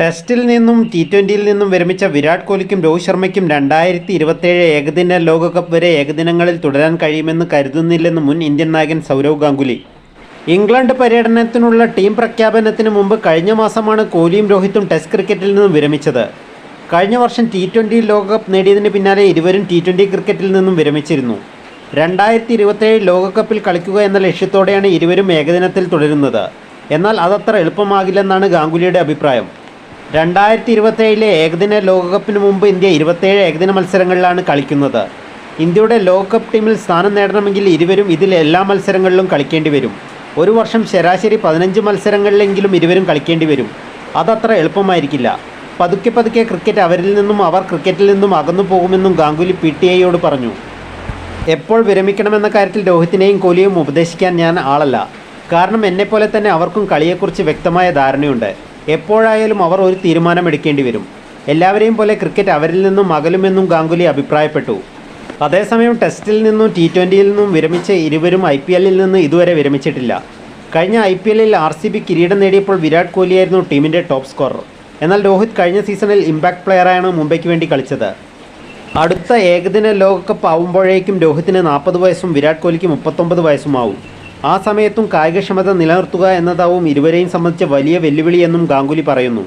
ടെസ്റ്റിൽ നിന്നും ടി ട്വന്റിയിൽ നിന്നും വിരമിച്ച വിരാട് കോഹ്ലിക്കും രോഹിത് ശർമ്മയ്ക്കും രണ്ടായിരത്തി ഇരുപത്തേഴ് ഏകദിന ലോകകപ്പ് വരെ ഏകദിനങ്ങളിൽ തുടരാൻ കഴിയുമെന്ന് കരുതുന്നില്ലെന്ന് മുൻ ഇന്ത്യൻ നായകൻ സൗരവ് ഗാംഗുലി. ഇംഗ്ലണ്ട് പര്യടനത്തിനുള്ള ടീം പ്രഖ്യാപനത്തിന് മുമ്പ് കഴിഞ്ഞ മാസമാണ് കോഹ്ലിയും രോഹിത്തും ടെസ്റ്റ് ക്രിക്കറ്റിൽ നിന്നും വിരമിച്ചത്. കഴിഞ്ഞ വർഷം ടി ട്വന്റി ലോകകപ്പ് നേടിയതിന് പിന്നാലെ ഇരുവരും ടി ട്വന്റി ക്രിക്കറ്റിൽ നിന്നും വിരമിച്ചിരുന്നു. രണ്ടായിരത്തി ഇരുപത്തേഴ് ലോകകപ്പിൽ കളിക്കുക എന്ന ലക്ഷ്യത്തോടെയാണ് ഇരുവരും ഏകദിനത്തിൽ തുടരുന്നത്. എന്നാൽ അതത്ര എളുപ്പമാകില്ലെന്നാണ് ഗാംഗുലിയുടെ അഭിപ്രായം. രണ്ടായിരത്തി ഇരുപത്തേഴിലെ ഏകദിന ലോകകപ്പിന് മുമ്പ് ഇന്ത്യ ഇരുപത്തേഴ് ഏകദിന മത്സരങ്ങളിലാണ് കളിക്കുന്നത്. ഇന്ത്യയുടെ ലോകകപ്പ് ടീമിൽ സ്ഥാനം നേടണമെങ്കിൽ ഇരുവരും ഇതിൽ എല്ലാ മത്സരങ്ങളിലും കളിക്കേണ്ടി വരും. ഒരു വർഷം ശരാശരി പതിനഞ്ച് മത്സരങ്ങളിലെങ്കിലും ഇരുവരും കളിക്കേണ്ടി വരും. അതത്ര എളുപ്പമായിരിക്കില്ല. പതുക്കെ പതുക്കെ ക്രിക്കറ്റ് അവരിൽ നിന്നും അവർ ക്രിക്കറ്റിൽ നിന്നും അകന്നു പോകുമെന്നും ഗാംഗുലി പി ടി ഐയോട് പറഞ്ഞു. എപ്പോൾ വിരമിക്കണമെന്ന കാര്യത്തിൽ രോഹിത്തിനെയും കോലിയും ഉപദേശിക്കാൻ ഞാൻ ആളല്ല. കാരണം എന്നെപ്പോലെ തന്നെ അവർക്കും കളിയെക്കുറിച്ച് വ്യക്തമായ ധാരണയുണ്ട്. എപ്പോഴായാലും അവർ ഒരു തീരുമാനമെടുക്കേണ്ടി വരും. എല്ലാവരെയും പോലെ ക്രിക്കറ്റ് അവരിൽ നിന്നും അകലുമെന്നും ഗാംഗുലി അഭിപ്രായപ്പെട്ടു. അതേസമയം ടെസ്റ്റിൽ നിന്നും ടി ട്വന്റിയിൽ നിന്നും വിരമിച്ച ഇരുവരും ഐ പി എല്ലിൽ നിന്ന് ഇതുവരെ വിരമിച്ചിട്ടില്ല. കഴിഞ്ഞ ഐ പി എല്ലിൽ ആർ സി ബി കിരീടം നേടിയപ്പോൾ വിരാട് കോഹ്ലിയായിരുന്നു ടീമിന്റെ ടോപ്പ് സ്കോറർ. എന്നാൽ രോഹിത് കഴിഞ്ഞ സീസണിൽ ഇമ്പാക്ട് പ്ലെയറായാണ് മുംബൈക്ക് വേണ്ടി കളിച്ചത്. അടുത്ത ഏകദിന ലോകകപ്പ് ആവുമ്പോഴേക്കും രോഹിത്തിന് നാൽപ്പത് വയസ്സും വിരാട് കോഹ്ലിക്ക് മുപ്പത്തൊമ്പത് വയസ്സുമാവും. ആ സമയത്തും കായികക്ഷമത നിലനിർത്തുക എന്നതാവും ഇരുവരെയും സംബന്ധിച്ച വലിയ വെല്ലുവിളിയെന്നും ഗാംഗുലി പറയുന്നു.